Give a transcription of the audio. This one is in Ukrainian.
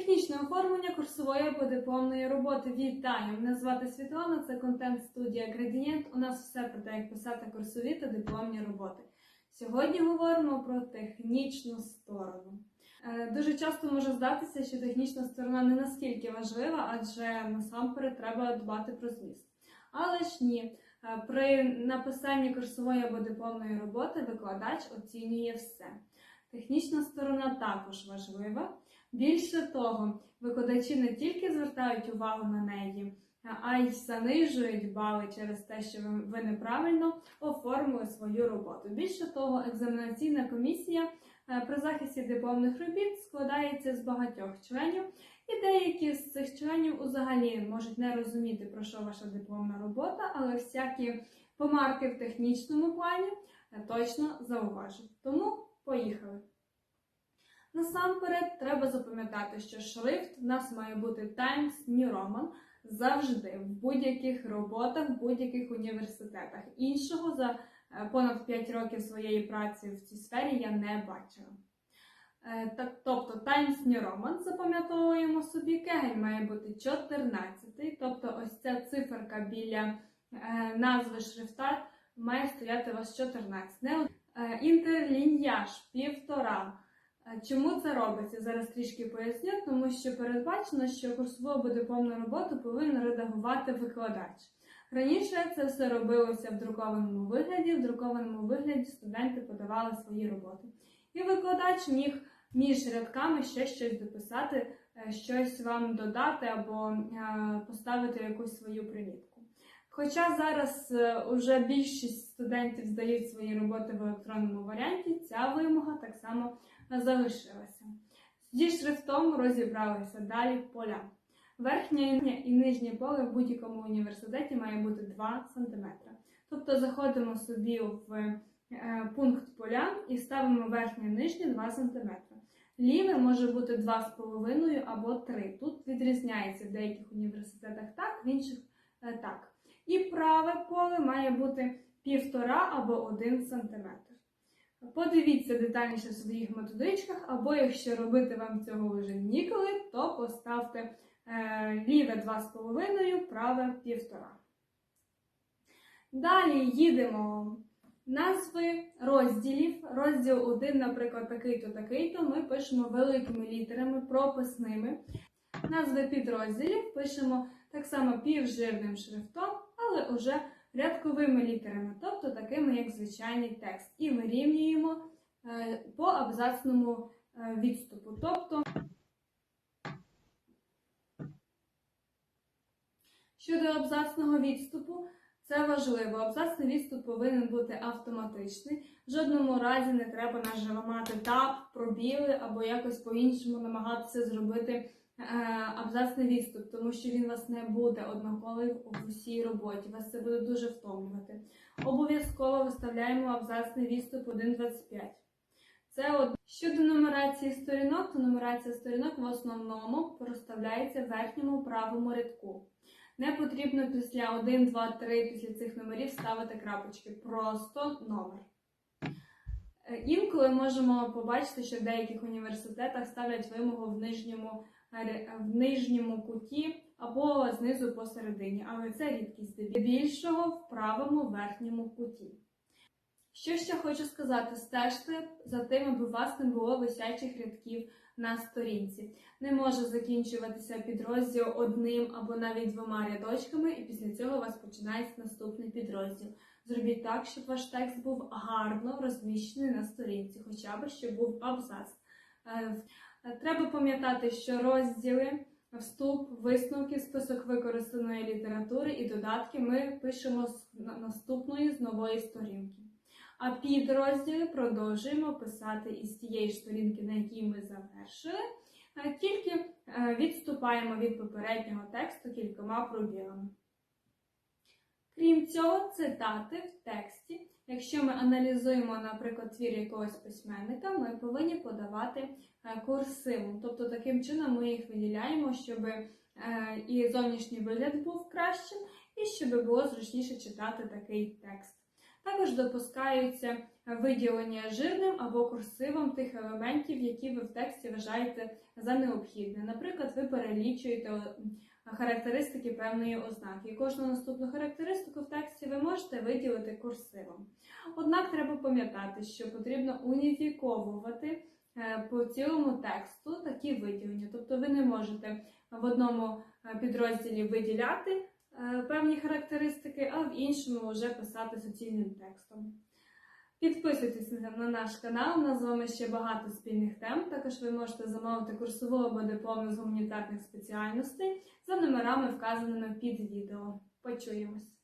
Технічне оформлення курсової або дипломної роботи. Вітаю! Мене звати Світлана, це контент-студія Gradient. У нас все про те, як писати курсові та дипломні роботи. Сьогодні говоримо про технічну сторону. Е, Дуже часто може здатися, що технічна сторона не наскільки важлива, адже насамперед треба дбати про зміст. Але ж ні, Е, при написанні курсової або дипломної роботи викладач оцінює все. Технічна сторона також важлива. Більше того, викладачі не тільки звертають увагу на неї, а й занижують бали через те, що ви- ви неправильно оформили свою роботу. Більше того, екзаменаційна комісія е, при захисті дипломних робіт складається з багатьох членів, і деякі з цих членів взагалі можуть не розуміти, про що ваша дипломна робота, але всякі помарки в технічному плані е, точно зауважать. Тому поїхали. Насамперед, треба запам'ятати, що шрифт в нас має бути Times New Roman завжди в будь-яких роботах, в будь-яких університетах. Іншого за е, понад 5 років своєї праці в цій сфері я не бачила. Е, тобто Times New Roman запам'ятовуємо собі, кегель має бути 14, тобто ось ця циферка біля е, назви шрифта має стояти у вас 14. Е, інтерліньяж півтора. Е, Чому це робиться? Зараз трішки поясню, тому що передбачено, що курсову або дипломну роботу повинен редагувати викладач. Раніше це все робилося в друкованому вигляді. В друкованому вигляді студенти подавали свої роботи. І викладач міг між рядками ще щось дописати, е, щось вам додати або поставити якусь свою примітку. Хоча зараз е, уже більшість студентів здають свої роботи в електронному варіанті, ця вимога так само залишилася. Зі шрифтом розібралися далі поля. Верхнє і нижнє поле в будь-якому університеті має бути 2 см. Тобто заходимо собі в е, пункт поля і ставимо верхнє і нижнє 2 см. Ліве може бути 2,5 або 3. Тут відрізняється в деяких університетах так, в інших е, так. І праве поле має бути 1,5 або 1 см. Подивіться детальніше в своїх методичках, або якщо робити вам цього вже ніколи, то поставте е, ліве 2,5, праве 1,5. Далі їдемо. Назви розділів. Розділ 1, наприклад, такий-то, такий-то, ми пишемо великими літерами, прописними. Назви підрозділів пишемо так само півжирним шрифтом, але уже рядковими літерами, тобто такими, як звичайний текст. І вирівнюємо е, по абзацному е, відступу. Тобто, щодо абзацного відступу, це важливо. Абзацний відступ повинен бути автоматичний. В жодному разі не треба нажимати тап, пробіли або якось по-іншому намагатися зробити абзацний відступ, тому що він вас не буде однаковий в усій роботі. Вас це буде дуже втомлювати. Обов'язково виставляємо абзацний відступ 1.25. Це от щодо нумерації сторінок, то нумерація сторінок в основному проставляється в верхньому правому рядку. Не потрібно після 1, 2, 3 після цих номерів ставити крапочки. Просто номер. Е, Інколи можемо побачити, що в деяких університетах ставлять вимогу в нижньому, в нижньому куті або знизу посередині, але це рідкість здебільшого в правому верхньому куті. Що ще хочу сказати, стежте за тим, аби у вас не було висячих рядків на сторінці. Не може закінчуватися підрозділ одним або навіть двома рядочками, і після цього у вас починається наступний підрозділ. Зробіть так, щоб ваш текст був гарно розміщений на сторінці, хоча б щоб був абзац. Треба пам'ятати, що розділи, вступ, висновки, список використаної літератури і додатки ми пишемо з наступної з нової сторінки. А підрозділи продовжуємо писати із тієї сторінки, на якій ми завершили, тільки е, відступаємо від попереднього тексту кількома пробілами. Крім цього, цитати в тексті. Якщо ми аналізуємо, наприклад, твір якогось письменника, ми повинні подавати е, курсивом. Тобто таким чином ми їх виділяємо, щоб е, і зовнішній вигляд був кращим, і щоб було зручніше читати такий текст. Також допускаються виділення жирним або курсивом тих елементів, які ви в тексті вважаєте за необхідне. Наприклад, ви перелічуєте характеристики певної ознаки. І кожну наступну характеристику в тексті ви можете виділити курсивом. Однак треба пам'ятати, що потрібно уніфіковувати е, по цілому тексту такі виділення. Тобто ви не можете в одному е, підрозділі виділяти е, певні характеристики, а в іншому вже писати суцільним текстом. Підписуйтесь на на наш канал, у нас з вами ще багато спільних тем. Також ви можете замовити курсову або диплом з гуманітарних спеціальностей за номерами, вказаними під відео. Почуємось!